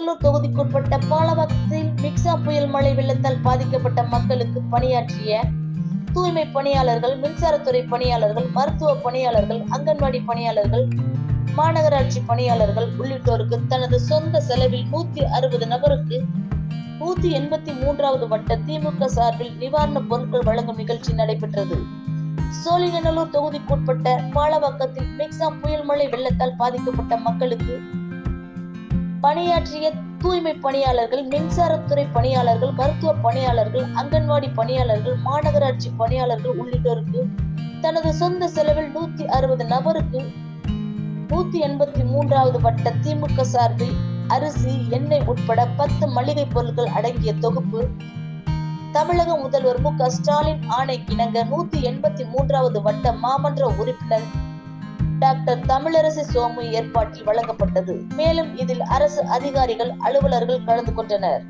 சோழிங்கநல்லூர் தொகுதிக்குட்பட்ட பாலவாக்கத்தில் மிக்சா புயல் மழை வெள்ளத்தால் பாதிக்கப்பட்ட மக்களுக்கு பணியாற்றிய தூய்மை பணியாளர்கள் மின்சாரத்துறை பணியாளர்கள் மருத்துவ பணியாளர்கள் அங்கன்வாடி பணியாளர்கள் மாநகராட்சி பணியாளர்கள் உள்ளிட்டோருக்கு தனது சொந்த செலவில் நூத்தி அறுபது நபருக்கு நூத்தி எண்பத்தி மூன்றாவது வட்ட திமுக சார்பில் நிவாரணப் பொருட்கள் வழங்கும் நிகழ்ச்சி நடைபெற்றது. சோழிங்கநல்லூர் தொகுதிக்குட்பட்ட பாலவாக்கத்தில் மிக்சா புயல் மழை வெள்ளத்தால் பாதிக்கப்பட்ட மக்களுக்கு பணியாற்றிய தூய்மை பணியாளர்கள் மின்சாரத்துறை பணியாளர்கள் மருத்துவ பணியாளர்கள் அங்கன்வாடி பணியாளர்கள் மாநகராட்சி பணியாளர்கள் உள்ளிட்டோருக்கு தனது சொந்த செலவில் நூத்தி அறுபது நபருக்கு நூத்தி எண்பத்தி மூன்றாவது வட்ட திமுக சார்பில் அரிசி எண்ணெய் உட்பட பத்து மளிகை பொருட்கள் அடங்கிய தொகுப்பு தமிழக முதல்வர் மு க ஸ்டாலின் ஆணைக்கிணங்க நூத்தி எண்பத்தி மூன்றாவது வட்ட மாமன்ற உறுப்பினர் டாக்டர் தமிழரசி சோமு ஏற்பாட்டில் வழங்கப்பட்டது. மேலும் இதில் அரசு அதிகாரிகள் அலுவலர்கள் கலந்து கொண்டனர்.